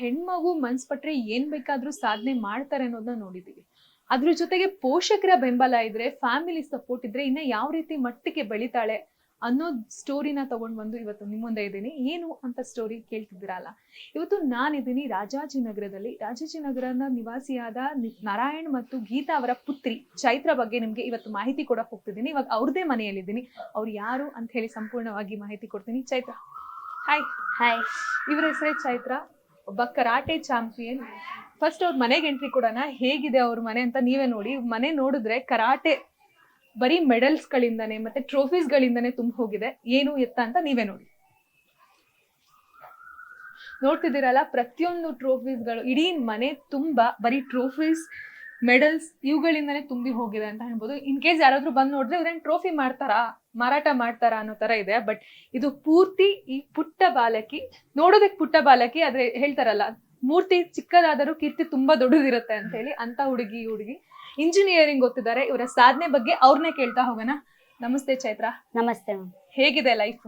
ಹೆಣ್ಮಗು ಮನ್ಸ್ಪಟ್ರೆ ಏನ್ ಬೇಕಾದ್ರೂ ಸಾಧನೆ ಮಾಡ್ತಾರೆ ಅನ್ನೋದನ್ನ ನೋಡಿದೀವಿ. ಅದ್ರ ಜೊತೆಗೆ ಪೋಷಕರ ಬೆಂಬಲ ಇದ್ರೆ ಫ್ಯಾಮಿಲಿ ಸಪೋರ್ಟ್ ಇದ್ರೆ ಇನ್ನ ಯಾವ ರೀತಿ ಮಟ್ಟಿಗೆ ಬೆಳಿತಾಳೆ ಅನ್ನೋ ಸ್ಟೋರಿನ ತಗೊಂಡ್ ಬಂದು ಇವತ್ತು ನಿಮ್ಮ ಮುಂದೆ ಇದ್ದೀನಿ. ಏನು ಅಂತ ಸ್ಟೋರಿ ಕೇಳ್ತಿದ್ದೀರಲ್ಲ? ಇವತ್ತು ನಾನಿದ್ದೀನಿ ರಾಜಾಜಿನಗರದಲ್ಲಿ. ರಾಜಾಜಿನಗರದ ನಿವಾಸಿಯಾದ ನಾರಾಯಣ್ ಮತ್ತು ಗೀತಾ ಅವರ ಪುತ್ರಿ ಚೈತ್ರ ಬಗ್ಗೆ ನಿಮ್ಗೆ ಇವತ್ತು ಮಾಹಿತಿ ಕೊಡಕ್ ಹೋಗ್ತಿದ್ದೀನಿ. ಇವಾಗ ಅವ್ರದೇ ಮನೆಯಲ್ಲಿದ್ದೀನಿ. ಅವ್ರು ಯಾರು ಅಂತ ಹೇಳಿ ಸಂಪೂರ್ಣವಾಗಿ ಮಾಹಿತಿ ಕೊಡ್ತೀನಿ. ಚೈತ್ರ. ಹಾಯ್ ಹಾಯ್ ಇವರ ಹೆಸರೇ ಚೈತ್ರ. ಒಬ್ಬ ಕರಾಟೆ ಚಾಂಪಿಯನ್. ಫಸ್ಟ್ ಅವ್ರ ಮನೆಗೆ ಎಂಟ್ರಿ ಕೊಡೋಣ, ಹೇಗಿದೆ ಅವ್ರ ಮನೆ ಅಂತ ನೀವೇ ನೋಡಿ. ಮನೆ ನೋಡಿದ್ರೆ ಕರಾಟೆ ಬರೀ ಮೆಡಲ್ಸ್ ಗಳಿಂದಾನೆ ಮತ್ತೆ ಟ್ರೋಫೀಸ್ ಗಳಿಂದಾನೆ ತುಂಬ ಹೋಗಿದೆ. ಏನು ಎತ್ತ ಅಂತ ನೀವೇ ನೋಡಿ. ನೋಡ್ತಿದ್ದೀರಲ್ಲ, ಪ್ರತಿಯೊಂದು ಟ್ರೋಫೀಸ್ಗಳು ಇಡೀ ಮನೆ ತುಂಬಾ ಬರೀ ಟ್ರೋಫೀಸ್ ಮೆಡಲ್ಸ್ ಇವುಗಳಿಂದನೇ ತುಂಬಿ ಹೋಗಿದೆ ಅಂತ ಹೇಳ್ಬೋದು. ಇನ್ ಕೇಸ್ ಯಾರಾದ್ರೂ ಬಂದು ನೋಡಿದ್ರೆ ಇವ್ರೇನ್ ಟ್ರೋಫಿ ಮಾಡ್ತಾರಾ? ಮಾರಾಟ ಮಾಡ್ತಾರಾ ಅನ್ನೋ ತರ ಇದೆ. ಬಟ್ ಇದು ಪೂರ್ತಿ ಈ ಪುಟ್ಟ ಬಾಲಕಿ ನೋಡೋದಕ್ಕೆ ಪುಟ್ಟ ಬಾಲಕಿ ಆದ್ರೆ ಹೇಳ್ತಾರಲ್ಲ ಮೂರ್ತಿ ಚಿಕ್ಕದಾದರೂ ಕೀರ್ತಿ ತುಂಬಾ ದೊಡ್ಡದಿರುತ್ತೆ ಅಂತ ಹೇಳಿ ಅಂತ ಹುಡುಗಿ ಹುಡುಗಿ. ಇಂಜಿನಿಯರಿಂಗ್ ಓದ್ತಿದ್ದಾರೆ. ಇವರ ಸಾಧನೆ ಬಗ್ಗೆ ಅವ್ರನ್ನೇ ಕೇಳ್ತಾ ಹೋಗೋಣ. ನಮಸ್ತೆ ಚೈತ್ರ. ನಮಸ್ತೆ ಮ್ಯಾಮ್. ಹೇಗಿದೆ ಲೈಫ್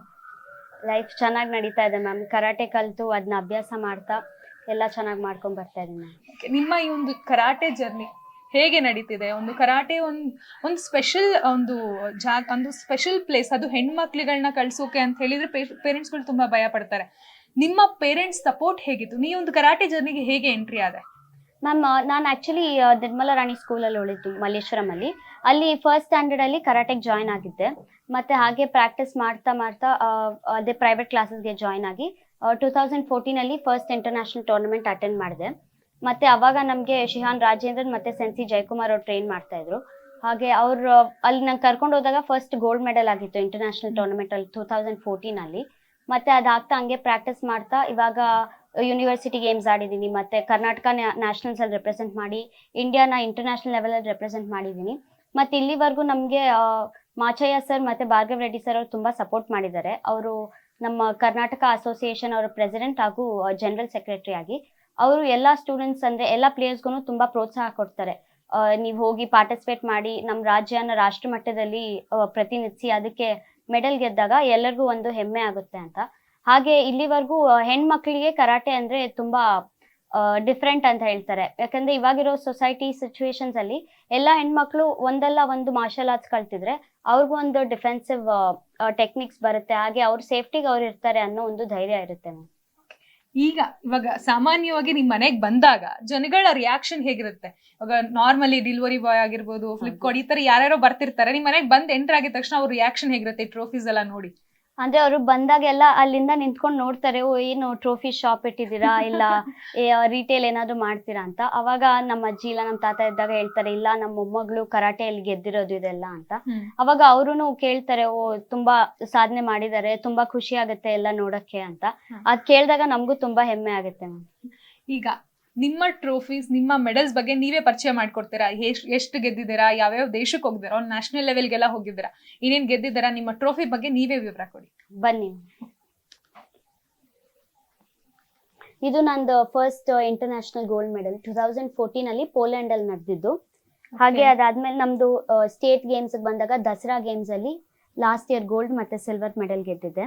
ಲೈಫ್ ಚೆನ್ನಾಗಿ ನಡೀತಾ ಇದೆ ಮ್ಯಾಮ್. ಕರಾಟೆ ಕಲಿತು ಅದನ್ನ ಅಭ್ಯಾಸ ಮಾಡ್ತಾ ಎಲ್ಲ ಚೆನ್ನಾಗಿ ಮಾಡ್ಕೊಂಡ್ ಬರ್ತಾ ಇದೀನಿ ಮ್ಯಾಮ್. ನಿಮ್ಮ ಈ ಒಂದು ಕರಾಟೆ ಜರ್ನಿ ಹೇಗೆ ನಡೀತಿದೆ? ಒಂದು ಕರಾಟೆ ಒಂದು ಒಂದು ಸ್ಪೆಷಲ್ ಒಂದು ಜಾಗ ಒಂದು ಸ್ಪೆಷಲ್ ಪ್ಲೇಸ್ ಅದು ಹೆಣ್ಮಕ್ಳುಗಳನ್ನ ಕಳ್ಸೋಕೆ ಅಂತ ಹೇಳಿದ್ರೆ ಪೇರೆಂಟ್ಸ್ಗಳು ತುಂಬಾ ಭಯ ಪಡ್ತಾರೆ. ನಿಮ್ಮ ಪೇರೆಂಟ್ಸ್ ಸಪೋರ್ಟ್ ಹೇಗಿತ್ತು? ನೀವು ಒಂದು ಕರಾಟೆ ಜರ್ನಿಗೆ ಹೇಗೆ ಎಂಟ್ರಿ ಆದೆ? ಮ್ಯಾಮ್ ನಾನು ಆ್ಯಕ್ಚುಲಿ ನಿರ್ಮಲ ರಾಣಿ ಸ್ಕೂಲಲ್ಲಿ ಉಳಿದ್ದು ಮಲ್ಲೇಶ್ವರಮಲ್ಲಿ ಅಲ್ಲಿ. ಫಸ್ಟ್ ಸ್ಟ್ಯಾಂಡರ್ಡಲ್ಲಿ ಕರಾಟೆಗೆ ಜಾಯ್ನ್ ಆಗಿದ್ದೆ. ಮತ್ತೆ ಹಾಗೆ ಪ್ರಾಕ್ಟೀಸ್ ಮಾಡ್ತಾ ಮಾಡ್ತಾ ಅದೇ ಪ್ರೈವೇಟ್ ಕ್ಲಾಸಸ್ಗೆ ಜಾಯ್ನ್ ಆಗಿ ಟೂ ತೌಸಂಡ್ ಫೋರ್ಟೀನಲ್ಲಿ ಫಸ್ಟ್ ಇಂಟರ್ನ್ಯಾಷನಲ್ ಟೂರ್ನಮೆಂಟ್ ಅಟೆಂಡ್ ಮಾಡಿದೆ. ಮತ್ತೆ ಅವಾಗ ನಮ್ಗೆ ಶಿಹಾನ್ ರಾಜೇಂದ್ರನ್ ಮತ್ತೆ ಸೆನ್ಸಿ ಜಯಕುಮಾರ್ ಅವ್ರು ಟ್ರೈನ್ ಮಾಡ್ತಾ ಇದ್ರು. ಹಾಗೆ ಅವ್ರು, ಅಲ್ಲಿ ನಂಗೆ ಕರ್ಕೊಂಡು ಹೋದಾಗ ಫಸ್ಟ್ ಗೋಲ್ಡ್ ಮೆಡಲ್ ಆಗಿತ್ತು ಇಂಟರ್ನ್ಯಾಷನಲ್ ಟೂರ್ನಮೆಂಟ್ ಅಲ್ಲಿ ಟೂ ತೌಸಂಡ್ ಫೋರ್ಟೀನಲ್ಲಿ ಮತ್ತೆ ಅದಾಗ್ತಾ ಹಂಗೆ ಪ್ರಾಕ್ಟೀಸ್ ಮಾಡ್ತಾ ಇವಾಗ ಯೂನಿವರ್ಸಿಟಿ ಗೇಮ್ಸ್ ಆಡಿದ್ದೀನಿ ಮತ್ತೆ ಕರ್ನಾಟಕ ನ್ಯಾಷನಲ್ಸ್ ಅಲ್ಲಿ ರೆಪ್ರೆಸೆಂಟ್ ಮಾಡಿ ಇಂಡಿಯಾನ ಇಂಟರ್ನ್ಯಾಷನಲ್ ಲೆವೆಲ್ ಅಲ್ಲಿ ರೆಪ್ರೆಸೆಂಟ್ ಮಾಡಿದ್ದೀನಿ ಮತ್ತೆ ಇಲ್ಲಿವರೆಗೂ ನಮಗೆ ಮಾಚಯ್ಯ ಸರ್ ಮತ್ತೆ ಭಾರ್ಗವ್ ರೆಡ್ಡಿ ಸರ್ ಅವರು ತುಂಬಾ ಸಪೋರ್ಟ್ ಮಾಡಿದ್ದಾರೆ. ಅವರು ನಮ್ಮ ಕರ್ನಾಟಕ ಅಸೋಸಿಯೇಷನ್ ಅವರ ಪ್ರೆಸಿಡೆಂಟ್ ಹಾಗೂ ಜನರಲ್ ಸೆಕ್ರೆಟರಿ ಆಗಿ. ಅವರು ಎಲ್ಲ ಸ್ಟೂಡೆಂಟ್ಸ್ ಅಂದ್ರೆ ಎಲ್ಲ ಪ್ಲೇಯರ್ಸ್ಗೂ ತುಂಬಾ ಪ್ರೋತ್ಸಾಹ ಕೊಡ್ತಾರೆ. ನೀವು ಹೋಗಿ ಪಾರ್ಟಿಸಿಪೇಟ್ ಮಾಡಿ ನಮ್ಮ ರಾಜ್ಯನ ರಾಷ್ಟ್ರ ಮಟ್ಟದಲ್ಲಿ ಪ್ರತಿನಿಧಿಸಿ ಅದಕ್ಕೆ ಮೆಡಲ್ ಗೆದ್ದಾಗ ಎಲ್ಲರಿಗೂ ಒಂದು ಹೆಮ್ಮೆ ಆಗುತ್ತೆ ಅಂತ. ಹಾಗೆ ಇಲ್ಲಿವರೆಗೂ ಹೆಣ್ಮಕ್ಳಿಗೆ ಕರಾಟೆ ಅಂದ್ರೆ ತುಂಬಾ ಡಿಫ್ರೆಂಟ್ ಅಂತ ಹೇಳ್ತಾರೆ. ಯಾಕಂದ್ರೆ ಇವಾಗಿರೋ ಸೊಸೈಟಿ ಸಿಚುವೇಶನ್ಸ್ ಅಲ್ಲಿ ಎಲ್ಲ ಹೆಣ್ಮಕ್ಳು ಒಂದಲ್ಲ ಒಂದು ಮಾರ್ಷಲ್ ಆರ್ಟ್ಸ್ ಕಲ್ತಿದ್ರೆ ಅವ್ರಿಗೂ ಒಂದು ಡಿಫೆನ್ಸಿವ್ ಟೆಕ್ನಿಕ್ಸ್ ಬರುತ್ತೆ. ಹಾಗೆ ಅವ್ರ ಸೇಫ್ಟಿಗೆ ಅವ್ರು ಇರ್ತಾರೆ ಅನ್ನೋ ಒಂದು ಧೈರ್ಯ ಇರುತ್ತೆ. ಮ್ಯಾಮ್ ಈಗ ಇವಾಗ ಸಾಮಾನ್ಯವಾಗಿ ನಿಮ್ ಮನೆಗ್ ಬಂದಾಗ ಜನಗಳ ರಿಯಾಕ್ಷನ್ ಹೇಗಿರುತ್ತೆ? ಇವಾಗ ನಾರ್ಮಲಿ ಡಿಲಿವರಿ ಬಾಯ್ ಆಗಿರ್ಬೋದು ಫ್ಲಿಪ್ಕಾರ್ಟ್ ಈ ತರ ಯಾರ್ಯಾರೋ ಬರ್ತಿರ್ತಾರೆ ನಿಮ್ ಮನೆಗ್ ಬಂದ್ ಎಂಟರ್ ಆಗಿದ ತಕ್ಷಣ ಅವ್ರ ರಿಯಾಕ್ಷನ್ ಹೇಗಿರುತ್ತೆ? ಟ್ರೋಫೀಸ್ ಎಲ್ಲ ನೋಡಿ. ಅಂದ್ರೆ ಅವರು ಬಂದಾಗೆಲ್ಲ ಅಲ್ಲಿಂದ ನಿಂತ್ಕೊಂಡು ನೋಡ್ತಾರೆ ಓ ಏನು ಟ್ರೋಫಿ ಶಾಪ್ ಇಟ್ಟಿದ್ದೀರಾ? ಇಲ್ಲ ರಿಟೇಲ್ ಏನಾದ್ರು ಮಾಡ್ತೀರಾ ಅಂತ. ಅವಾಗ ನಮ್ಮ ಅಜ್ಜಿ ಇಲ್ಲ ನಮ್ಮ ತಾತ ಇದ್ದಾಗ ಹೇಳ್ತಾರೆ ಇಲ್ಲ ನಮ್ಮ ಮೊಮ್ಮಗಳು ಕರಾಟೆಯಲ್ಲಿ ಗೆದ್ದಿರೋದು ಇದೆಲ್ಲ ಅಂತ. ಅವಾಗ ಅವರು ಕೇಳ್ತಾರೆ ಓ ತುಂಬಾ ಸಾಧನೆ ಮಾಡಿದ್ದಾರೆ ತುಂಬಾ ಖುಷಿ ಆಗುತ್ತೆ ಎಲ್ಲ ನೋಡಕ್ಕೆ ಅಂತ. ಅದ್ ಕೇಳಿದಾಗ ನಮಗೂ ತುಂಬಾ ಹೆಮ್ಮೆ ಆಗುತ್ತೆ ಮ್ಯಾಮ್. ಈಗ ನಿಮ್ಮ ಟ್ರೋಫೀಸ್ ನಿಮ್ಮ ಮೆಡಲ್ಸ್ ಬಗ್ಗೆ ನೀವೇ ಪರಿಚಯ ಮಾಡ್ಕೊಡ್ತೀರಾ? ಎಷ್ಟ್ ಗೆದ್ದಿದ್ದೀರಾ? ಯಾವ್ಯಾವ ದೇಶಕ್ಕೆ ಹೋಗಿದ್ದೀರಾ? ನ್ಯಾಷನಲ್ ಲೆವೆಲ್ಗೆಲ್ಲ ಹೋಗಿದ್ದೀರಾ? ಇನ್ನೇನ್ ಗೆದ್ದಿದ್ದೀರಾ? ನಿಮ್ಮ ಟ್ರೋಫಿ ಬಗ್ಗೆ ನೀವೇ ವಿವರ ಕೊಡಿ. ಬನ್ನಿ. ಇದು ನಂದು first international gold medal two thousand fourteen ಅಲ್ಲಿ ಪೋಲೆಂಡ್ ಅಲ್ಲಿ ನಡೆದಿದ್ದು ಹಾಗೆ ಅದಾದ್ಮೇಲೆ ನಮ್ದು ಸ್ಟೇಟ್ ಗೇಮ್ಸ್ ಬಂದಾಗ ದಸರಾ ಗೇಮ್ಸ್ ಅಲ್ಲಿ ಲಾಸ್ಟ್ ಇಯರ್ ಗೋಲ್ಡ್ ಮತ್ತೆ ಸಿಲ್ವರ್ ಮೆಡಲ್ ಗೆದ್ದಿದ್ದೆ.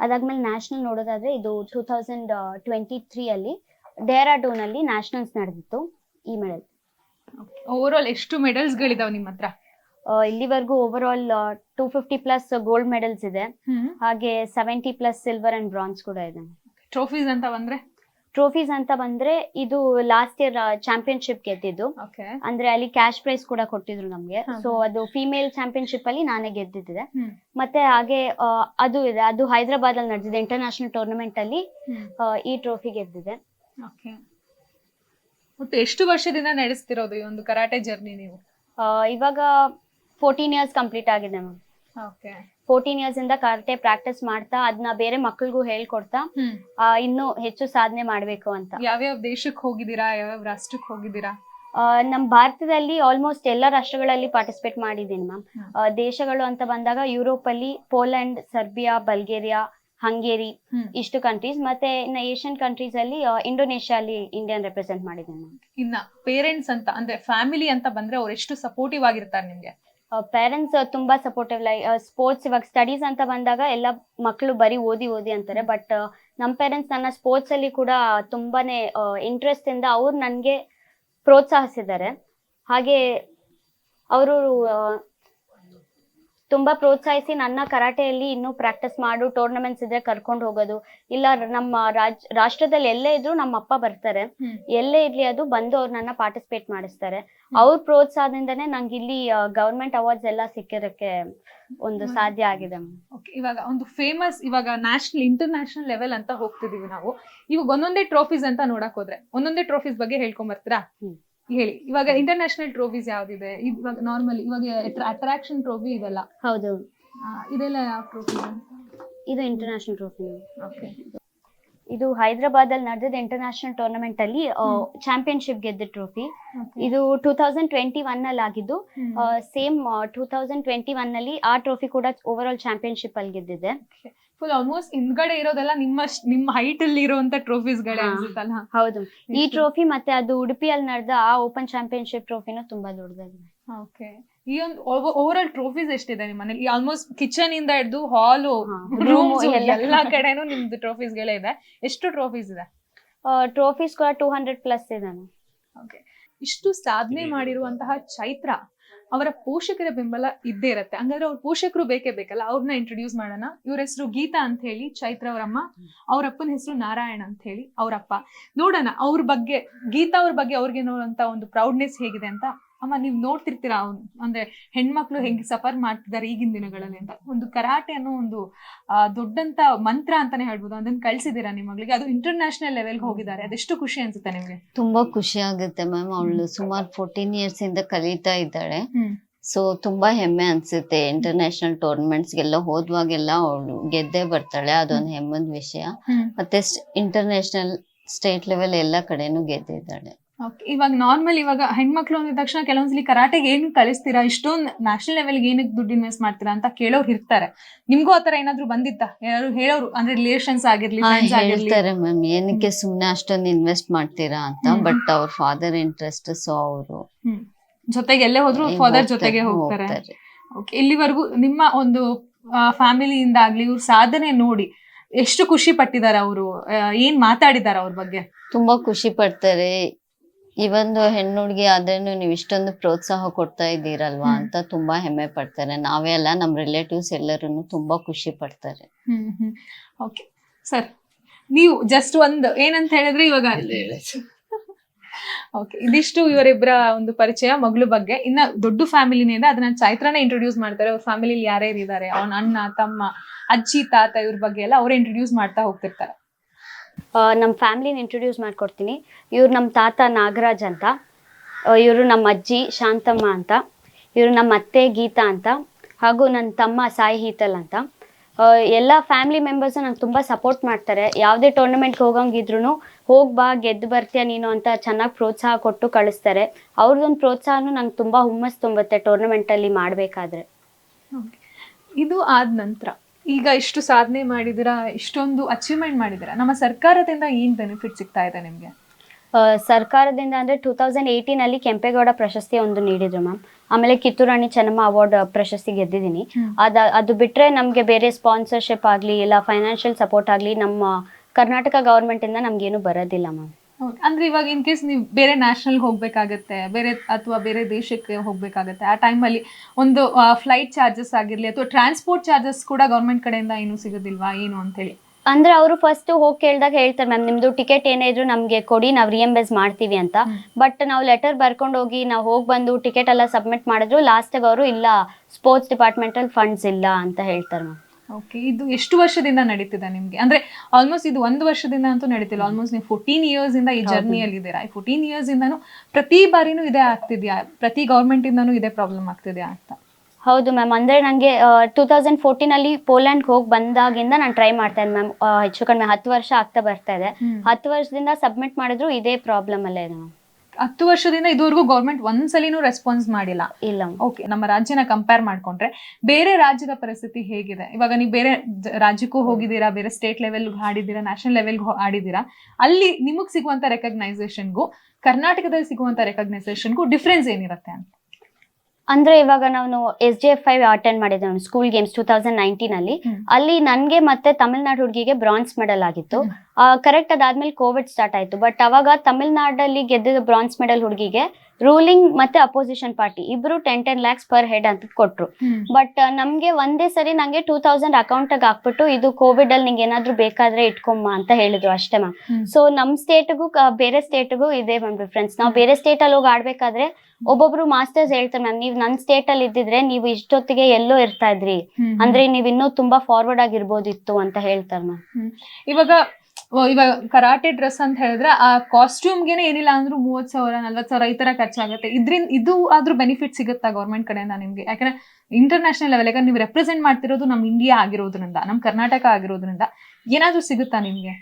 ಅದಾದ್ಮೇಲೆ ನ್ಯಾಷನಲ್ ನೋಡೋದಾದ್ರೆ ಇದು ಟೂ ತೌಸಂಡ್ ಟ್ವೆಂಟಿ ತ್ರೀ ಅಲ್ಲಿ ಡೆಹ್ರಾಡೂನ್ ಅಲ್ಲಿ ನ್ಯಾಷನಲ್ಸ್ ನಡೆದಿತ್ತು ಈ ಮೆಡಲ್. ಓವರ್ ಆಲ್ ಎಷ್ಟು ಮೆಡಲ್ಸ್ ಗಳಿದಾವ್ ನಿಮ್ಮ ಹತ್ರ? ಇಲ್ಲಿವರೆಗೂ overall two fifty plus gold medals ಇದೆ. ಹಾಗೆ seventy plus silver and bronze ಕೂಡ ಇದೆ. ಟ್ರೋಫೀಸ್ ಅಂತ ಬಂದ್ರೆ? ಟ್ರೋಫೀಸ್ ಅಂತ ಬಂದ್ರೆ ಇದು ಲಾಸ್ಟ್ ಇಯರ್ ಚಾಂಪಿಯನ್ಶಿಪ್ ಗೆದ್ದಿದ್ದು. ಅಂದ್ರೆ ಅಲ್ಲಿ ಕ್ಯಾಶ್ ಪ್ರೈಸ್ ಕೂಡ ಕೊಟ್ಟಿದ್ರು ನಮ್ಗೆ. ಸೊ. ಅದು ಫಿಮೇಲ್ ಚಾಂಪಿಯನ್ಶಿಪ್ ಅಲ್ಲಿ ನಾನೇ ಗೆದ್ದಿದ್ದೆ ಮತ್ತೆ ಹಾಗೆ ಅದು ಇದೆ. ಅದು ಹೈದರಾಬಾದ್ ಅಲ್ಲಿ ನಡೆದಿದೆ. ಇಂಟರ್ನ್ಯಾಷನಲ್ ಟೂರ್ನಮೆಂಟ್ ಅಲ್ಲಿ ಈ ಟ್ರೋಫಿ ಗೆದ್ದಿದೆ. ಓಕೆ. ಒಟ್ಟು ಎಷ್ಟು ವರ್ಷದಿಂದ ನಡೆಸ್ತಿರೋದು ಈ ಒಂದು ಕರಾಟೆ ಜರ್ನಿ ನೀವು? ಆ, ಇವಾಗ ಫೋರ್ಟೀನ್ ಇಯರ್ಸ್ ಕಂಪ್ಲೀಟ್ ಆಗಿದೆ ಮ್ಯಾಮ್. ಓಕೆ. ಫೋರ್ಟೀನ್ ಇಯರ್ಸ್ ಇಂದ ಕರಾಟೆ ಪ್ರಾಕ್ಟೀಸ್ ಮಾಡ್ತಾ ಅದನ್ನ ಬೇರೆ ಮಕ್ಕಳಿಗೂ ಹೇಳ್ಕೊಡ್ತಾ ಆ, ಇನ್ನೂ ಹೆಚ್ಚು ಸಾಧನೆ ಮಾಡ್ಬೇಕು ಅಂತ. ಯಾವ್ಯಾವ ದೇಶಕ್ಕೆ ಹೋಗಿದ್ದೀರಾ? ಯಾವ್ಯಾವ ರಾಷ್ಟ್ರಕ್ಕೆ ಹೋಗಿದ್ದೀರಾ? ಆ, ನಮ್ಮ ಭಾರತದಲ್ಲಿ ಆಲ್ಮೋಸ್ಟ್ ಎಲ್ಲ ರಾಷ್ಟ್ರಗಳಲ್ಲಿ ಪಾರ್ಟಿಸಿಪೇಟ್ ಮಾಡಿದ್ದೀನಿ ಮ್ಯಾಮ್. ಹ್ಮ್. ದೇಶಗಳು ಅಂತ ಬಂದಾಗ ಯುರೋಪ್ ಅಲ್ಲಿ ಪೋಲೆಂಡ್ ಸರ್ಬಿಯಾ ಬಲ್ಗೇರಿಯಾ ಹಂಗೇರಿ ಇಷ್ಟು ಕಂಟ್ರೀಸ್ ಮತ್ತೆ ಇನ್ನ ಏಷ್ಯನ್ ಕಂಟ್ರೀಸ್ ಅಲ್ಲಿ ಇಂಡೋನೇಷ್ಯಾ ಅಲ್ಲಿ ಇಂಡಿಯನ್ ರೆಪ್ರೆಸೆಂಟ್ ಮಾಡಿದ್ದೀನಿ ನಾನು. ಇನ್ನ ಪೇರೆಂಟ್ಸ್ ಅಂತ ಅಂದ್ರೆ ಫ್ಯಾಮಿಲಿ ಅಂತ ಬಂದ್ರೆ ಅವ್ರು ಎಷ್ಟು ಸಪೋರ್ಟಿವ್ ಆಗಿರ್ತಾರೆ ನಿಮ್ಗೆ? ಪೇರೆಂಟ್ಸ್ ತುಂಬಾ ಸಪೋರ್ಟಿವ್ ಲೈ ಸ್ಪೋರ್ಟ್ಸ್ ಇವಾಗ ಸ್ಟಡೀಸ್ ಅಂತ ಬಂದಾಗ ಎಲ್ಲ ಮಕ್ಕಳು ಬರೀ ಓದಿ ಓದಿ ಅಂತಾರೆ. ಬಟ್ ನಮ್ಮ ಪೇರೆಂಟ್ಸ್ ನನ್ನ ಸ್ಪೋರ್ಟ್ಸ್ ಅಲ್ಲಿ ಕೂಡ ತುಂಬಾನೇ ಇಂಟ್ರೆಸ್ಟ್ ಇಂದ ಅವ್ರು ನನಗೆ ಪ್ರೋತ್ಸಾಹಿಸಿದ್ದಾರೆ. ಹಾಗೆ ಅವರು ತುಂಬಾ ಪ್ರೋತ್ಸಾಹಿಸಿ ನನ್ನ ಕರಾಟೆಯಲ್ಲಿ ಇನ್ನೂ ಪ್ರಾಕ್ಟೀಸ್ ಮಾಡು ಟೂರ್ನಮೆಂಟ್ಸ್ ಇದ್ರೆ ಕರ್ಕೊಂಡು ಹೋಗೋದು. ಇಲ್ಲ ನಮ್ಮ ರಾಜ್ ರಾಷ್ಟ್ರದಲ್ಲಿ ಎಲ್ಲೇ ಇದ್ರು ನಮ್ಮ ಅಪ್ಪ ಬರ್ತಾರೆ. ಎಲ್ಲೇ ಇರ್ಲಿ ಅದು ಬಂದು ಅವ್ರು ನನ್ನ ಪಾರ್ಟಿಸಿಪೇಟ್ ಮಾಡಿಸ್ತಾರೆ. ಅವ್ರ ಪ್ರೋತ್ಸಾಹದಿಂದನೇ ನಂಗೆ ಇಲ್ಲಿ ಗವರ್ಮೆಂಟ್ ಅವಾರ್ಡ್ಸ್ ಎಲ್ಲ ಸಿಕ್ಕಿರಕ್ಕೆ ಒಂದು ಸಾಧ್ಯ ಆಗಿದೆ ಇವಾಗ ಒಂದು ಫೇಮಸ್ ಇವಾಗ ನ್ಯಾಷನಲ್ ಇಂಟರ್ನ್ಯಾಷನಲ್ ಲೆವೆಲ್ ಅಂತ ಹೋಗ್ತಿದೀವಿ ನಾವು. ಇವಾಗ ಒಂದೊಂದೇ ಟ್ರೋಫೀಸ್ ಅಂತ ನೋಡಕ್ ಹೋದ್ರೆ ಒಂದೊಂದೇ ಟ್ರೋಫೀಸ್ ಬಗ್ಗೆ ಹೇಳ್ಕೊಂಡ್ ಬರ್ತೀರಾ. ಹೇಳಿ. ಇವಾಗ ಇಂಟರ್ನ್ಯಾಷನಲ್ ಟ್ರೋಫೀಸ್ ಯಾವ್ದಿದೆ? ಇವಾಗ ನಾರ್ಮಲ್ ಇವಾಗ ಅಟ್ರಾಕ್ಷನ್ ಟ್ರೋಫಿ ಇದೆಲ್ಲ. ಹೌದು ಆ, ಇದೆಲ್ಲ ಯಾವ ಟ್ರೋಫಿ ಇದು? International trophy okay. ಇದು ಹೈದರಾಬಾದ್ ಅಲ್ಲಿ ನಡೆದ ಇಂಟರ್ನ್ಯಾಷನಲ್ ಟೂರ್ನಮೆಂಟ್ ಅಲ್ಲಿ ಚಾಂಪಿಯನ್ಶಿಪ್ ಗೆದ್ದ ಟ್ರೋಫಿ ಇದು ಟೂ ತೌಸಂಡ್ ಟ್ವೆಂಟಿ ಒನ್ ಅಲ್ಲಿ ಆಗಿದ್ದು same two thousand twenty one ಅಲ್ಲಿ ಆ ಟ್ರೋಫಿ ಕೂಡ ಓವರ್ ಆಲ್ ಚಾಂಪಿಯನ್ಶಿಪ್ ಅಲ್ಲಿ ಗೆದ್ದಿದೆ. ಫುಲ್ ಆಲ್ಮೋಸ್ಟ್ ಹಿಂದ್ಗಡೆ ಇರೋದೆಲ್ಲ ನಿಮ್ಮ ನಿಮ್ಮ ಹೈಟ್ ಅಲ್ಲಿ ಇರುವಂತ ಟ್ರೋಫೀಸ್ ಗಳೇ. ಅನ್ಸುತ್ತಲ್ಲ? ಹೌದು. ಈ ಟ್ರೋಫಿ ಮತ್ತೆ ಅದು ಉಡುಪಿಯಲ್ಲಿ ನಡೆದ ಆ ಓಪನ್ ಚಾಂಪಿಯನ್ಶಿಪ್ ಟ್ರೋಫಿನೂ ತುಂಬಾ ದೊಡ್ಡದಾಗಿದೆ. ಓಕೆ ಈ ಒಂದು ಓವರ್ ಆಲ್ ಟ್ರೋಫೀಸ್ ಎಷ್ಟಿದೆ ನಿಮ್ಮ ಮನೇಲಿ? ಆಲ್ಮೋಸ್ಟ್ ಕಿಚನ್ ಇಂದ ಹಿಡಿದು ಹಾಲ್ ರೂಮ್ಸ್ ಎಲ್ಲ. ಎಲ್ಲಾ ಕಡೆನೂ ನಿಮ್ದು ಟ್ರೋಫೀಸ್ ಗಳೇ ಇದೆ. ಎಷ್ಟು ಟ್ರೋಫೀಸ್ ಇದೆ? ಟ್ರೋಫೀಸ್ ಕೂಡ ಟೂ ಹಂಡ್ರೆಡ್ ಪ್ಲಸ್ ಇದೆ. ಓಕೆ ಇಷ್ಟು ಸಾಧನೆ ಮಾಡಿರುವಂತಹ ಚೈತ್ರ ಅವರ ಪೋಷಕರ ಬೆಂಬಲ ಇದ್ದೇ ಇರತ್ತೆ. ಹಂಗಾದ್ರೆ ಅವ್ರ ಪೋಷಕರು ಬೇಕೇ ಬೇಕಲ್ಲ. ಅವ್ರನ್ನ ಇಂಟ್ರೊಡ್ಯೂಸ್ ಮಾಡೋಣ. ಇವ್ರ ಹೆಸರು ಗೀತಾ ಅಂತ ಹೇಳಿ ಚೈತ್ರ ಅವರಮ್ಮ. ಅವ್ರ ಅಪ್ಪನ ಹೆಸರು ನಾರಾಯಣ ಅಂತ ಹೇಳಿ ಅವರಪ್ಪ ನೋಡೋಣ ಅವ್ರ ಬಗ್ಗೆ, ಗೀತಾ ಅವ್ರ ಬಗ್ಗೆ ಅವ್ರಿಗೆ ನೋಡುವಂತ ಒಂದು ಪ್ರೌಡ್ನೆಸ್ ಹೇಗಿದೆ ಅಂತ ಅಮ್ಮ ನೀವು ನೋಡ್ತಿರ್ತೀರಾ? ಅವ್ನ್ ಅಂದ್ರೆ ಹೆಣ್ಮಕ್ಳು ಹೆಂಗೆ ಸಫರ್ ಮಾಡ್ತಿದ್ದಾರೆ ಈಗಿನ ದಿನಗಳಲ್ಲಿ ಅಂತ. ಒಂದು ಕರಾಟೆ ಅನ್ನೋ ಒಂದು ದೊಡ್ಡಂತ ಮಂತ್ರ ಅಂತಾನೆ ಹೇಳ್ಬೋದು. ಅದನ್ನ ಕಳ್ಸಿದೀರಾ ನಿಮ್ಮ ಮಗಳಿಗೆ? ಅದು ಇಂಟರ್ನ್ಯಾಷನಲ್ ಲೆವೆಲ್ಗೆ ಹೋಗಿದ್ದಾರೆ. ಅದೆಷ್ಟು ಖುಷಿ ಅನ್ಸುತ್ತೆ ನಿಮ್ಗೆ? ತುಂಬಾ ಖುಷಿ ಆಗುತ್ತೆ ಮ್ಯಾಮ್. ಅವಳು ಸುಮಾರು ಫೋರ್ಟೀನ್ ಇಯರ್ಸ್ ಇಂದ ಕಲಿತಾ ಇದ್ದಾಳೆ. ಸೊ ತುಂಬಾ ಹೆಮ್ಮೆ ಅನ್ಸುತ್ತೆ ಇಂಟರ್ನ್ಯಾಷನಲ್ ಟೂರ್ನಮೆಂಟ್ಸ್ ಗೆಲ್ಲ ಹೋದ್ವಾಗೆಲ್ಲ ಅವಳು ಗೆದ್ದೇ ಬರ್ತಾಳೆ. ಅದೊಂದು ಹೆಮ್ಮದ ವಿಷಯ. ಮತ್ತೆ ಇಂಟರ್ನ್ಯಾಷನಲ್ ಸ್ಟೇಟ್ ಲೆವೆಲ್ ಎಲ್ಲ ಕಡೆನೂ ಗೆದ್ದಿದ್ದಾಳೆ. ಇವಾಗ ನಾರ್ಮಲ್ ಇವಾಗ ಹೆಣ್ಮಕ್ಳು ಅಂದ ತಕ್ಷಣ ಕೆಲವೊಂದ್ಸಲಿ ಕರಾಟೆಗೆ ಏನು ಕಲಿಸ್ತೀರಾ? ಇಷ್ಟೊಂದು ನ್ಯಾಷನಲ್ ಲೆವೆಲ್ಗೆ ಏನಕ್ಕೆ ದುಡ್ಡು ಇನ್ವೆಸ್ಟ್ ಮಾಡ್ತೀರಾ ಅಂತ ಕೇಳೋರು ಇರ್ತಾರೆ. ನಿಮ್ಗೂ ಆತರ ಏನಾದ್ರು ಬಂದಿತ್ತ? ಯಾರು ಹೇಳೋರು ಅಂದ್ರೆ ರಿಲೇಷನ್ಸ್ ಆಗಿರ್ಲಿ ಹೇಳ್ತಾರೆ ಮ್ಯಾಮ್ ಏನಕ್ಕೆ ಸುಮ್ನೆ ಅಷ್ಟೊಂದು ಇನ್ವೆಸ್ಟ್ ಮಾಡ್ತೀರಾ ಅಂತ ಬಟ್ ಅವ್ರ ಫಾದರ್ ಇಂಟ್ರೆಸ್ಟ್ ಸೊ ಅವರು ಜೊತೆಗೆ ಎಲ್ಲೇ ಹೋದ್ರು ಫಾದರ್ ಜೊತೆಗೆ ಹೋಗ್ತಾರೆ. ಇಲ್ಲಿವರೆಗೂ ನಿಮ್ಮ ಒಂದು ಫ್ಯಾಮಿಲಿಯಿಂದ ಆಗ್ಲಿ ಇವ್ರ ಸಾಧನೆ ನೋಡಿ ಎಷ್ಟು ಖುಷಿ ಪಟ್ಟಿದ್ದಾರೆ ಅವರು? ಏನ್ ಮಾತಾಡಿದಾರ ಅವ್ರ ಬಗ್ಗೆ? ತುಂಬಾ ಖುಷಿ ಪಡ್ತಾರೆ. ಈ ಒಂದು ಹೆಣ್ಣು ಹುಡುಗಿ ಆದ್ರೇನು ನೀವು ಇಷ್ಟೊಂದು ಪ್ರೋತ್ಸಾಹ ಕೊಡ್ತಾ ಇದ್ದೀರಲ್ವಾ. ಅಂತ ತುಂಬಾ ಹೆಮ್ಮೆ ಪಡ್ತಾರೆ. ನಾವೇ ಅಲ್ಲ ನಮ್ ರಿಲೇಟಿವ್ಸ್ ಎಲ್ಲರೂ ತುಂಬಾ ಖುಷಿ ಪಡ್ತಾರೆ. ಹ್ಮ್ ಹ್ಮ್. ಓಕೆ ಸರ್ ನೀವು ಜಸ್ಟ್ ಒಂದು ಏನಂತ ಹೇಳಿದ್ರೆ ಇವಾಗ ಓಕೆ ಇದಿಷ್ಟು ಇವರಿಬ್ಬರ ಒಂದು ಪರಿಚಯ ಮಗಳು ಬಗ್ಗೆ. ಇನ್ನ ದೊಡ್ಡ ಫ್ಯಾಮಿಲಿನೇ ಇದೆ. ಅದನ್ನ ಚೈತ್ರನೇ ಇಂಟ್ರೊಡ್ಯೂಸ್ ಮಾಡ್ತಾರೆ. ಅವ್ರ ಫ್ಯಾಮಿಲಿ ಯಾರ್ಯಾರು ಇದ್ದಾರೆ ಅವನ ಅಣ್ಣ ತಮ್ಮ ಅಜ್ಜಿ ತಾತ ಇವ್ರ ಬಗ್ಗೆ ಎಲ್ಲ ಅವ್ರ ಇಂಟ್ರೊಡ್ಯೂಸ್ ಮಾಡ್ತಾ ಹೋಗ್ತಿರ್ತಾರೆ. ನಮ್ಮ ಫ್ಯಾಮಿಲಿನ ಇಂಟ್ರೊಡ್ಯೂಸ್ ಮಾಡ್ಕೊಡ್ತೀನಿ. ಇವ್ರು ನಮ್ಮ ತಾತ ನಾಗರಾಜ್ ಅಂತ. ಇವರು ನಮ್ಮ ಅಜ್ಜಿ ಶಾಂತಮ್ಮ ಅಂತ. ಇವರು ನಮ್ಮ ಅತ್ತೆ ಗೀತಾ ಅಂತ. ಹಾಗೂ ನನ್ನ ತಮ್ಮ ಸಾಯಿ ಹೀತಲ್ ಅಂತ. ಎಲ್ಲ ಫ್ಯಾಮಿಲಿ ಮೆಂಬರ್ಸು ನಂಗೆ ತುಂಬ ಸಪೋರ್ಟ್ ಮಾಡ್ತಾರೆ. ಯಾವುದೇ ಟೂರ್ನಮೆಂಟ್ಗೆ ಹೋಗಂಗಿದ್ರು ಹೋಗಿ ಬಾ, ಗೆದ್ದು ಬರ್ತೀಯ ನೀನು ಅಂತ ಚೆನ್ನಾಗಿ ಪ್ರೋತ್ಸಾಹ ಕೊಟ್ಟು ಕಳಿಸ್ತಾರೆ. ಅವ್ರದ್ದೊಂದು ಪ್ರೋತ್ಸಾಹನೂ ನಂಗೆ ತುಂಬ ಹುಮ್ಮಸ್ ತುಂಬುತ್ತೆ ಟೂರ್ನಮೆಂಟಲ್ಲಿ ಮಾಡಬೇಕಾದ್ರೆ. ಇದು ಆದ ನಂತರ. ಈಗ ಇಷ್ಟು ಸಾಧನೆ ಮಾಡಿದಿರಾ ಇಷ್ಟೊಂದು ಅಚೀವ್ಮೆಂಟ್ ಮಾಡಿದಿರಾ ನಮ್ಮ ಸರ್ಕಾರದಿಂದ ಏನ್ ಬೆನಿಫಿಟ್ ಸಿಗ್ತಾ ಇದೆ ನಿಮ್ಗೆ? ಆ, ಸರ್ಕಾರದಿಂದ ಅಂದರೆ ಟೂ ತೌಸಂಡ್ ಏಯ್ಟೀನಲ್ಲಿ ಕೆಂಪೇಗೌಡ ಪ್ರಶಸ್ತಿ ಒಂದು ನೀಡಿದ್ರು ಮ್ಯಾಮ್. ಆಮೇಲೆ ಕಿತ್ತೂರಾಣಿ ಚೆನ್ನಮ್ಮ ಅವಾರ್ಡ್ ಪ್ರಶಸ್ತಿ ಗೆದ್ದಿದ್ದೀನಿ. ಅದ ಅದು ಬಿಟ್ಟರೆ ನಮಗೆ ಬೇರೆ ಸ್ಪಾನ್ಸರ್ಶಿಪ್ ಆಗಲಿ ಇಲ್ಲ ಫೈನಾನ್ಷಿಯಲ್ ಸಪೋರ್ಟ್ ಆಗಲಿ ನಮ್ಮ ಕರ್ನಾಟಕ ಗೌರ್ಮೆಂಟಿಂದ ನಮಗೇನು ಬರೋದಿಲ್ಲ ಮ್ಯಾಮ್. ಅಂದ್ರೆ ಇವಾಗ ಇನ್ ಕೇಸ್ ನೀವು ಬೇರೆ ನ್ಯಾಷನಲ್ ಹೋಗ್ಬೇಕಾಗತ್ತೆ ಬೇರೆ ಅಥವಾ ಬೇರೆ ದೇಶಕ್ಕೆ ಹೋಗ್ಬೇಕಾಗತ್ತೆ ಆ ಟೈಮಲ್ಲಿ ಒಂದು ಫ್ಲೈಟ್ ಚಾರ್ಜಸ್ ಆಗಿರ್ಲಿ ಅಥವಾ ಟ್ರಾನ್ಸ್ಪೋರ್ಟ್ ಚಾರ್ಜಸ್ ಕೂಡ ಗೌರ್ಮೆಂಟ್ ಕಡೆಯಿಂದ ಏನು ಸಿಗೋದಿಲ್ವಾ ಏನು ಅಂತೇಳಿ ಅಂದ್ರೆ ಅವರು ಫಸ್ಟ್ ಹೋಗಿ ಕೇಳಿದಾಗ ಹೇಳ್ತಾರೆ ಮ್ಯಾಮ್ ನಿಮ್ದು ಟಿಕೆಟ್ ಏನೇ ಇದ್ರು ನಮಗೆ ಕೊಡಿ ನಾವು ರಿಯಂಬೇಸ್ ಮಾಡ್ತೀವಿ ಅಂತ. ಬಟ್ ನಾವು ಲೆಟರ್ ಬರ್ಕೊಂಡು ಹೋಗಿ ನಾವು ಹೋಗಿ ಬಂದು ಟಿಕೆಟ್ ಎಲ್ಲ ಸಬ್ಮಿಟ್ ಮಾಡಿದ್ರು ಲಾಸ್ಟಿಗೆ ಅವರು ಇಲ್ಲ ಸ್ಪೋರ್ಟ್ಸ್ ಡಿಪಾರ್ಟ್ಮೆಂಟಲ್ ಫಂಡ್ಸ್ ಇಲ್ಲ ಅಂತ ಹೇಳ್ತಾರೆ ಮ್ಯಾಮ್ ಓಕೆ ಇದು ಎಷ್ಟು ವರ್ಷದಿಂದ ನಡೀತಿದೆ ನಿಮಗೆ? ಅಂದ್ರೆ ಆಲ್ಮೋಸ್ಟ್ ಇದು ಒಂದು ವರ್ಷದಿಂದ ಅಂತೂ ನಡೀತಿಲ್ಲ. ಆಲ್ಮೋಸ್ಟ್ ನೀವು ಫೋರ್ಟೀನ್ ಇಯರ್ಸ್ ಇಂದ ಈ. ಜರ್ನಿಯಲ್ಲಿ ಇದ್ದೀರಾ ಈ ಫೋರ್ಟೀನ್ ಇಯರ್ಸ್ ಇಂದನು ಪ್ರತಿ ಬಾರಿನೂ ಇದೇ ಆಗ್ತಿದ್ಯಾ? ಪ್ರತಿ ಗೌರ್ಮೆಂಟ್ ಇಂದನೂ ಇದೇ ಪ್ರಾಬ್ಲಮ್ ಆಗ್ತಿದ್ಯಾ ಅಂತ? ಹೌದು ಮ್ಯಾಮ್ ಅಂದರೆ ನನಗೆ ಟೂ ತೌಸಂಡ್ ಫೋರ್ಟೀನಲ್ಲಿ ಪೋಲ್ಯಾಂಡ್ಗೆ ಹೋಗಿ ಬಂದಾಗಿಂದ ನಾನು ಟ್ರೈ ಮಾಡ್ತಾ ಇದ್ದೆ ಮ್ಯಾಮ್ ಹೆಚ್ಚು ಕಡಿಮೆ ಹತ್ತು ವರ್ಷ ಆಗ್ತಾ ಬರ್ತಾ ಇದೆ. ಹತ್ತು ವರ್ಷದಿಂದ ಸಬ್ಮಿಟ್ ಮಾಡಿದ್ರು ಇದೇ ಪ್ರಾಬ್ಲಮ್ ಅಲ್ಲೇ ಇದೆ ಮ್ಯಾಮ್ ಹತ್ತು ವರ್ಷದಿಂದ ಇದುವರೆಗೂ ಗೌರ್ಮೆಂಟ್ ಒಂದ್ಸಲಿನೂ ರೆಸ್ಪಾನ್ಸ್ ಮಾಡಿಲ್ಲ. ಇಲ್ಲ. ಓಕೆ ನಮ್ಮ ರಾಜ್ಯನ ಕಂಪೇರ್ ಮಾಡ್ಕೊಂಡ್ರೆ ಬೇರೆ ರಾಜ್ಯದ ಪರಿಸ್ಥಿತಿ ಹೇಗಿದೆ? ಇವಾಗ ನೀವು ಬೇರೆ ರಾಜ್ಯಕ್ಕೂ ಹೋಗಿದ್ದೀರಾ ಬೇರೆ ಸ್ಟೇಟ್ ಲೆವೆಲ್ ಆಡಿದ್ದೀರಾ ನ್ಯಾಷನಲ್ ಲೆವೆಲ್ ಆಡಿದ್ದೀರಾ ಅಲ್ಲಿ ನಿಮಗ್ ಸಿಗುವಂತ ರೆಕಗ್ನೈಸೇಷನ್ಗೂ ಕರ್ನಾಟಕದಲ್ಲಿ ಸಿಗುವಂತ ರೆಕಗ್ನೈಸೇಷನ್ಗೂ ಡಿಫ್ರೆನ್ಸ್ ಏನಿರುತ್ತೆ ಅಂತ? ಅಂದ್ರೆ ಇವಾಗ ನಾನು S J F five attend ಮಾಡಿದ್ದೆ ನಾನು school games two thousand nineteen ಅಲ್ಲಿ. ಅಲ್ಲಿ ನನ್ಗೆ ಮತ್ತೆ ತಮಿಳ್ನಾಡು ಹುಡುಗಿಗೆ ಬ್ರಾನ್ಸ್ ಮೆಡಲ್ ಆಗಿತ್ತು. ಕರೆಕ್ಟ್ ಅದಾದ್ಮೇಲೆ ಕೋವಿಡ್ ಸ್ಟಾರ್ಟ್ ಆಯ್ತು ಬಟ್ ಅವಾಗ ತಮಿಳ್ನಾಡಲ್ಲಿ ಗೆದ್ದ ಬ್ರಾನ್ಸ್ ಮೆಡಲ್ ಹುಡುಗಿಗೆ ರೂಲಿಂಗ್ ಮತ್ತೆ ಅಪೋಸಿಷನ್ ಪಾರ್ಟಿ ಇಬ್ರು ten ten lakhs per head ಅಂತ ಕೊಟ್ರು. ಬಟ್ ನಮ್ಗೆ ಒಂದೇ ಸರಿ ನಂಗೆ ಟೂ ತೌಸಂಡ್ ಅಕೌಂಟಿಗೆ ಹಾಕ್ಬಿಟ್ಟು ಇದು ಕೋವಿಡ್ ಅಲ್ಲಿ ನಿಂಗೆ ಏನಾದ್ರು ಬೇಕಾದ್ರೆ ಇಟ್ಕೊಮ್ಮ ಅಂತ ಹೇಳಿದ್ರು ಅಷ್ಟೇ ಮ್ಯಾಮ್. ಸೊ ನಮ್ ಸ್ಟೇಟ್ಗೂ ಬೇರೆ ಸ್ಟೇಟ್ಗೂ ಇದೆ ಮ್ಯಾಮ್ ಡಿಫ್ರೆನ್ಸ್ ನಾವು ಬೇರೆ ಸ್ಟೇಟ್ ಅಲ್ಲಿ ಹೋಗಿ ಆಡ್ಬೇಕಾದ್ರೆ ಒಬ್ಬೊಬ್ರು ಮಾಸ್ಟರ್ಸ್ ಹೇಳ್ತಾರೆ ಮ್ಯಾಮ್ ನೀವು ನನ್ನ ಸ್ಟೇಟ್ ಅಲ್ಲಿ ಇದ್ದಿದ್ರೆ ನೀವು ಇಷ್ಟೊತ್ತಿಗೆ ಎಲ್ಲೋ ಇರ್ತಾ ಇದ್ರಿ. ಅಂದ್ರೆ ನೀವ್ ಇನ್ನೂ ತುಂಬಾ ಫಾರ್ವರ್ಡ್ ಆಗಿರ್ಬೋದಿತ್ತು ಅಂತ ಹೇಳ್ತಾರೆ ಮ್ಯಾಮ್ ಇವಾಗ ಇವಾಗ ಕರಾಟೆ ಡ್ರೆಸ್ ಅಂತ ಹೇಳಿದ್ರೆ ಆ ಕಾಸ್ಟ್ಯೂಮ್ಗೆನೆ ಏನಿಲ್ಲ ಅಂದ್ರೂ ಮೂವತ್ ಸಾವಿರ ನಲ್ವತ್ ಸಾವಿರ ಈ ತರ ಖರ್ಚಾಗುತ್ತೆ. ಇದ್ರಿಂದ ಇದು ಆದ್ರೂ ಬೆನಿಫಿಟ್ ಸಿಗುತ್ತಾ ಗೌರ್ಮೆಂಟ್ ಕಡೆಯಿಂದ ನಿಮ್ಗೆ? ಯಾಕಂದ್ರೆ ಇಂಟರ್ನ್ಯಾಷನಲ್ ಲೆವೆಲ್ ಯಾಕಂದ್ರೆ ನೀವು ರೆಪ್ರೆಸೆಂಟ್ ಮಾಡ್ತಿರೋದು ನಮ್ ಇಂಡಿಯಾ ಆಗಿರೋದ್ರಿಂದ, ನಮ್ ಕರ್ನಾಟಕ ಆಗಿರೋದ್ರಿಂದ ಏನಾದ್ರೂ ಸಿಗುತ್ತಾ ನಿಮ್ಗೆ?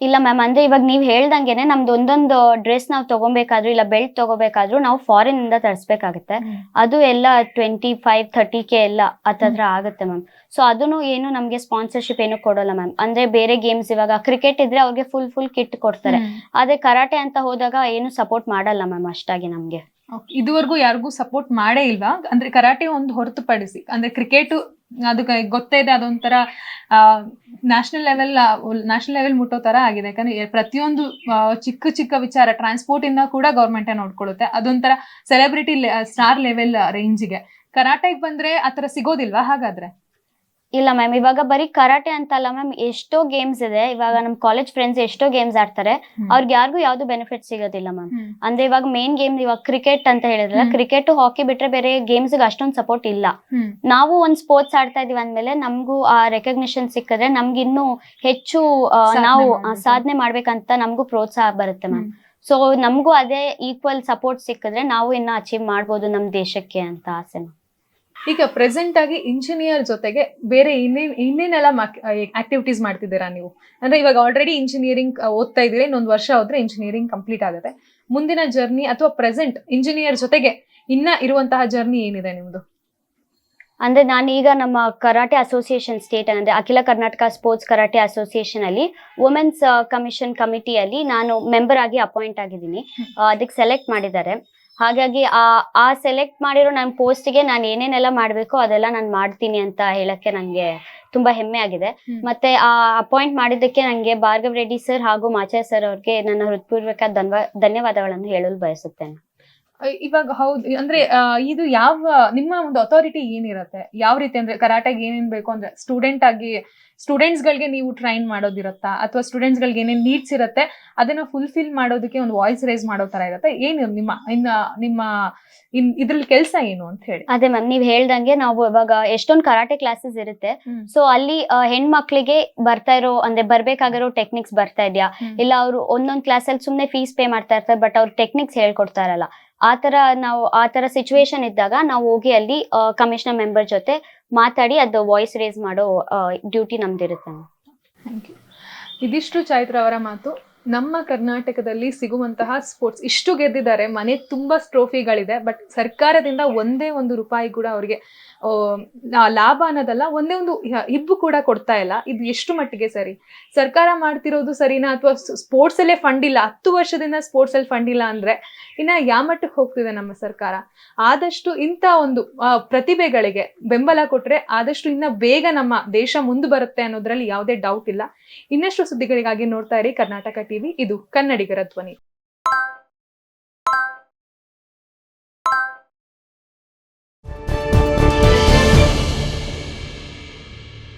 ಇಲ್ಲ ಮ್ಯಾಮ್ ಅಂದ್ರೆ ಇವಾಗ ನೀವ್ ಹೇಳ್ದಂಗೆನೆ ನಮ್ದು ಒಂದೊಂದು ಡ್ರೆಸ್ ನಾವು ತಗೋಬೇಕಾದ್ರು ಇಲ್ಲ ಬೆಲ್ಟ್ ತಗೋಬೇಕಾದ್ರು ನಾವು ಫಾರಿನ್ ಇಂದ ತರಿಸ್ಬೇಕಾಗುತ್ತೆ. ಅದು ಎಲ್ಲ ಟ್ವೆಂಟಿ ಫೈವ್ ಥರ್ಟಿ ಕೆ ಎಲ್ಲ ಹತ್ತತ್ರ ಆಗುತ್ತೆ ಮ್ಯಾಮ್ ಸೊ ಅದನ್ನು ಏನು ನಮಗೆ ಸ್ಪಾನ್ಸರ್ಶಿಪ್ ಏನು ಕೊಡೋಲ್ಲ ಮ್ಯಾಮ್ ಅಂದ್ರೆ ಬೇರೆ ಗೇಮ್ಸ್ ಇವಾಗ ಕ್ರಿಕೆಟ್ ಇದ್ರೆ ಅವ್ರಿಗೆ ಫುಲ್ ಫುಲ್ ಕಿಟ್ ಕೊಡ್ತಾರೆ. ಅದೇ ಕರಾಟೆ ಅಂತ ಹೋದಾಗ ಏನು ಸಪೋರ್ಟ್ ಮಾಡಲ್ಲ ಮ್ಯಾಮ್ ಅಷ್ಟಾಗಿ ನಮ್ಗೆ. ಇದುವರೆಗೂ ಯಾರಿಗೂ ಸಪೋರ್ಟ್ ಮಾಡೇ ಇಲ್ವಾ? ಅಂದ್ರೆ ಕರಾಟೆ ಒಂದು ಹೊರತುಪಡಿಸಿ, ಅಂದ್ರೆ ಕ್ರಿಕೆಟ್ ಅದಕ್ಕೆ ಗೊತ್ತೇ ಇದೆ, ಅದೊಂಥರ ನ್ಯಾಷನಲ್ ಲೆವೆಲ್ ನ್ಯಾಷನಲ್ ಲೆವೆಲ್ ಮುಟ್ಟೋ ತರ ಆಗಿದೆ. ಯಾಕಂದ್ರೆ ಪ್ರತಿಯೊಂದು ಚಿಕ್ಕ ಚಿಕ್ಕ ವಿಚಾರ ಟ್ರಾನ್ಸ್ಪೋರ್ಟ್ ಇಂದ ಕೂಡ ಗೌರ್ಮೆಂಟ್ ನೋಡ್ಕೊಳ್ಳುತ್ತೆ. ಅದೊಂಥರ ಸೆಲೆಬ್ರಿಟಿ ಸ್ಟಾರ್ ಲೆವೆಲ್ ರೇಂಜ್ಗೆ ಕರಾಟೆಗೆ ಬಂದ್ರೆ ಆತರ ಸಿಗೋದಿಲ್ವಾ? ಹಾಗಾದ್ರೆ? ಇಲ್ಲ ಮ್ಯಾಮ್ ಇವಾಗ ಬರೀ ಕರಾಟೆ ಅಂತ ಅಲ್ಲ ಮ್ಯಾಮ್ ಎಷ್ಟೋ ಗೇಮ್ಸ್ ಇದೆ ಇವಾಗ ನಮ್ಮ ಕಾಲೇಜ್ ಫ್ರೆಂಡ್ಸ್ ಎಷ್ಟೋ ಗೇಮ್ಸ್ ಆಡ್ತಾರೆ ಅವ್ರಿಗೆ ಯಾರಿಗೂ ಯಾವ್ದು ಬೆನಿಫಿಟ್ ಸಿಗೋದಿಲ್ಲ ಮ್ಯಾಮ್ ಅಂದ್ರೆ ಇವಾಗ ಮೇನ್ ಗೇಮ್ ಇವಾಗ ಕ್ರಿಕೆಟ್ ಅಂತ ಹೇಳಿದ್ರಲ್ಲ. ಕ್ರಿಕೆಟ್ ಹಾಕಿ ಬಿಟ್ರೆ ಬೇರೆ ಗೇಮ್ಸ್ ಅಷ್ಟೊಂದು ಸಪೋರ್ಟ್ ಇಲ್ಲ ನಾವು ಒಂದ್ ಸ್ಪೋರ್ಟ್ಸ್ ಆಡ್ತಾ ಇದೀವಿ ಅಂದ್ಮೇಲೆ ನಮಗೂ ಆ ರೆಕಗ್ನಿಷನ್ ಸಿಕ್ಕಿದ್ರೆ ನಮ್ಗೆ ಇನ್ನೂ ಹೆಚ್ಚು ನಾವು. ಸಾಧನೆ ಮಾಡ್ಬೇಕಂತ ನಮಗೂ ಪ್ರೋತ್ಸಾಹ ಬರುತ್ತೆ ಮ್ಯಾಮ್. ಸೊ ನಮಗೂ ಅದೇ ಈಕ್ವಲ್ ಸಪೋರ್ಟ್ ಸಿಕ್ಕಿದ್ರೆ ನಾವು ಇನ್ನ ಅಚೀವ್ ಮಾಡ್ಬೋದು ನಮ್ ದೇಶಕ್ಕೆ ಅಂತ ಆಸೆ ma'am. ಈಗ ಪ್ರೆಸೆಂಟ್ ಆಗಿ ಇಂಜಿನಿಯರ್ ಜೊತೆಗೆ ಬೇರೆ ಇನ್ನೇನ್ ಇನ್ನೇನೆಲ್ಲ ಆಕ್ಟಿವಿಟೀಸ್ ಮಾಡ್ತಿದ್ದೀರಾ ನೀವು? ಅಂದ್ರೆ ಇವಾಗ ಆಲ್ರೆಡಿ ಇಂಜಿನಿಯರಿಂಗ್ ಓದ್ತಾ ಇದ್ದೀರಿ ಇನ್ನೊಂದು ವರ್ಷ ಹೋದ್ರೆ ಇಂಜಿನಿಯರಿಂಗ್ ಕಂಪ್ಲೀಟ್ ಆಗುತ್ತೆ. ಮುಂದಿನ ಜರ್ನಿ ಅಥವಾ ಪ್ರೆಸೆಂಟ್ ಇಂಜಿನಿಯರ್ ಜೊತೆಗೆ ಇನ್ನ ಇರುವಂತಹ ಜರ್ನಿ ಏನಿದೆ ನಿಮ್ದು? ಅಂದ್ರೆ ನಾನೀಗ ಈಗ ನಮ್ಮ ಕರಾಟೆ ಅಸೋಸಿಯೇಷನ್ ಸ್ಟೇಟ್ ಅಂದ್ರೆ Akhila Karnataka sports karate association ಅಲ್ಲಿ ವುಮೆನ್ಸ್ ಕಮಿಷನ್ ಕಮಿಟಿಯಲ್ಲಿ ನಾನು ಮೆಂಬರ್ ಆಗಿ ಅಪಾಯಿಂಟ್ ಆಗಿದ್ದೀನಿ. ಅದಕ್ಕೆ ಸೆಲೆಕ್ಟ್ ಮಾಡಿದ್ದಾರೆ. ಹಾಗಾಗಿ ಆ ಆ ಸೆಲೆಕ್ಟ್ ಮಾಡಿರೋ ನನ್ನ ಪೋಸ್ಟ್ಗೆ ನಾನು ಏನೇನೆಲ್ಲ ಮಾಡಬೇಕು ಅದೆಲ್ಲ ನಾನು ಮಾಡ್ತೀನಿ ಅಂತ ಹೇಳಕ್ಕೆ ನನಗೆ ತುಂಬಾ ಹೆಮ್ಮೆ ಆಗಿದೆ. ಮತ್ತೆ ಆ ಅಪಾಯಿಂಟ್ ಮಾಡಿದ್ದಕ್ಕೆ ನನಗೆ ಭಾರ್ಗವ್ ರೆಡ್ಡಿ ಸರ್ ಹಾಗೂ ಮಾಚಾರ್ ಸರ್ ಅವ್ರಿಗೆ ನನ್ನ ಹೃತ್ಪೂರ್ವಕ ಧನ್ವ ಧನ್ಯವಾದಗಳನ್ನು ಹೇಳಲು ಬಯಸುತ್ತೇನೆ. ಇವಾಗ ಹೌದು. ಅಂದ್ರೆ ಇದು ಯಾವ ನಿಮ್ಮ ಒಂದು ಅಥಾರಿಟಿ ಏನಿರುತ್ತೆ? ಯಾವ ರೀತಿ ಅಂದ್ರೆ ಕರಾಟೆಗೆ ಏನೇನ್ ಬೇಕು ಅಂದ್ರೆ ಸ್ಟೂಡೆಂಟ್ ಆಗಿ ಸ್ಟೂಡೆಂಟ್ಸ್ ಗಳಿಗೆ ನೀವು ಟ್ರೈನ್ ಮಾಡೋದಿರತ್ತಾ? ಅಥವಾ ಸ್ಟೂಡೆಂಟ್ಸ್ ಗಳಿಗೆ ಏನೇನ್ ನೀಡ್ಸ್ ಇರುತ್ತೆ? ಅದನ್ನ ಫುಲ್ಫಿಲ್ ಮಾಡೋದಕ್ಕೆ ಒಂದು ವಾಯ್ಸ್ ರೈಸ್ ಮಾಡೋ ತರ ಇರುತ್ತೆ. ಏನು ನಿಮ್ಮ ಇನ್ನ ನಿಮ್ಮ ಇನ್ ಇದ್ರಲ್ಲಿ ಕೆಲಸ ಏನು ಅಂತ ಹೇಳಿ? ಅದೇ ಮ್ಯಾಮ್ ನೀವ್ ಹೇಳ್ದಂಗೆ ನಾವು ಇವಾಗ ಎಷ್ಟೊಂದು ಕರಾಟೆ ಕ್ಲಾಸಸ್ ಇರುತ್ತೆ. ಸೊ ಅಲ್ಲಿ ಹೆಣ್ಮಕ್ಳಿಗೆ ಬರ್ತಾ ಇರೋ ಅಂದ್ರೆ ಬರ್ಬೇಕಾಗಿರೋ ಟೆಕ್ನಿಕ್ಸ್ ಬರ್ತಾ ಇದೆಯಾ? ಇಲ್ಲ ಅವರು ಒಂದೊಂದ್ ಕ್ಲಾಸಲ್ಲಿ ಸುಮ್ನೆ ಫೀಸ್ ಪೇ ಮಾಡ್ತಾ ಇರ್ತಾರೆ ಬಟ್ ಅವ್ರು ಟೆಕ್ನಿಕ್ಸ್ ಹೇಳ್ಕೊಡ್ತಾ ಇರಲ್ಲ. ಆ ತರ ನಾವು, ಆ ತರ ಸಿಚುವೇಶನ್ ಇದ್ದಾಗ ನಾವು ಹೋಗಿ ಅಲ್ಲಿ ಕಮಿಷನರ್ ಮೆಂಬರ್ ಜೊತೆ ಮಾತಾಡಿ ಅದು ವಾಯ್ಸ್ ರೇಸ್ ಮಾಡೋ ಡ್ಯೂಟಿ ನಮ್ದಿರುತ್ತೆ. ಥ್ಯಾಂಕ್ ಇದಿಷ್ಟು ಚೈತ್ರ ಅವರ ಮಾತು. ನಮ್ಮ ಕರ್ನಾಟಕದಲ್ಲಿ ಸಿಗುವಂತಹ ಸ್ಪೋರ್ಟ್ಸ್ ಇಷ್ಟು ಗೆದ್ದಿದ್ದಾರೆ, ಮನೆ ತುಂಬಾ ಟ್ರೋಫಿಗಳಿದೆ ಬಟ್ ಸರ್ಕಾರದಿಂದ ಒಂದೇ ಒಂದು ರೂಪಾಯಿ ಕೂಡ ಅವ್ರಿಗೆ ಲಾಭ ಅನ್ನೋದಲ್ಲ, ಒಂದೇ ಒಂದು ಇಬ್ಬು ಕೂಡ ಕೊಡ್ತಾ ಇಲ್ಲ. ಇದು ಎಷ್ಟು ಮಟ್ಟಿಗೆ ಸರಿ? ಸರ್ಕಾರ ಮಾಡ್ತಿರೋದು ಸರಿನಾ ಅಥವಾ ಸ್ಪೋರ್ಟ್ಸ್ ಅಲ್ಲೇ ಫಂಡ್ ಇಲ್ಲ? ಹತ್ತು ವರ್ಷದಿಂದ ಸ್ಪೋರ್ಟ್ಸ್ ಅಲ್ಲಿ ಫಂಡ್ ಇಲ್ಲ ಅಂದ್ರೆ ಇನ್ನ ಯಾವ ಮಟ್ಟಕ್ಕೆ ಹೋಗ್ತಿದೆ ನಮ್ಮ ಸರ್ಕಾರ? ಆದಷ್ಟು ಇಂಥ ಒಂದು ಪ್ರತಿಭೆಗಳಿಗೆ ಬೆಂಬಲ ಕೊಟ್ರೆ ಆದಷ್ಟು ಇನ್ನ ಬೇಗ ನಮ್ಮ ದೇಶ ಮುಂದೆ ಬರುತ್ತೆ ಅನ್ನೋದ್ರಲ್ಲಿ ಯಾವುದೇ ಡೌಟ್ ಇಲ್ಲ. ಇನ್ನಷ್ಟು ಸುದ್ದಿಗಳಿಗಾಗಿ ನೋಡ್ತಾ ಇರಿ ಕರ್ನಾಟಕ ಇದು ಕನ್ನಡಿಗರ ಧ್ವನಿ.